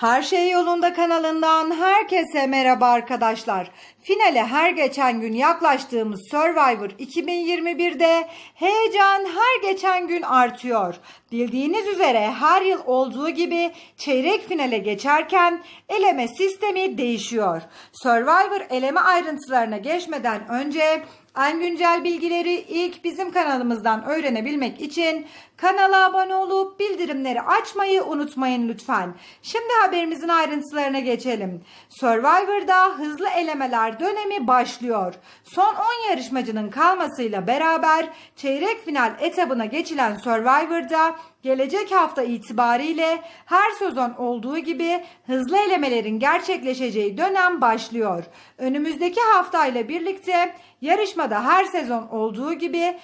Her Şey Yolunda kanalından herkese merhaba arkadaşlar. Finale her geçen gün yaklaştığımız Survivor 2021'de heyecan her geçen gün artıyor. Bildiğiniz üzere her yıl olduğu gibi çeyrek finale geçerken eleme sistemi değişiyor. Survivor eleme ayrıntılarına geçmeden önce en güncel bilgileri ilk bizim kanalımızdan öğrenebilmek için kanala abone olup bildirimleri açmayı unutmayın lütfen. Şimdi haberimizin ayrıntılarına geçelim. Survivor'da hızlı elemeler dönemi başlıyor. Son 10 yarışmacının kalmasıyla beraber çeyrek final etabına geçilen Survivor'da gelecek hafta itibariyle her sezon olduğu gibi hızlı elemelerin gerçekleşeceği dönem başlıyor. Önümüzdeki haftayla birlikte yarışmada her sezon olduğu gibi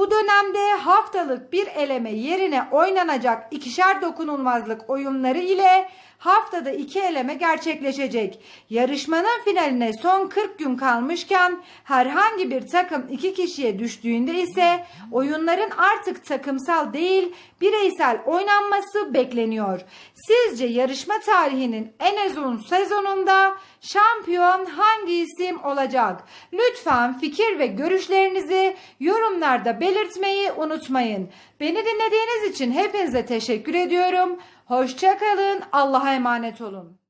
bu dönemde haftalık bir eleme yerine oynanacak ikişer dokunulmazlık oyunları ile haftada iki eleme gerçekleşecek. Yarışmanın finaline son 40 gün kalmışken herhangi bir takım iki kişiye düştüğünde ise oyunların artık takımsal değil bireysel oynanması bekleniyor. Sizce yarışma tarihinin en uzun sezonunda şampiyon hangi isim olacak? Lütfen fikir ve görüşlerinizi yorumlarda belirtmeyi unutmayın. Beni dinlediğiniz için hepinize teşekkür ediyorum. Hoşçakalın. Allah'a emanet olun.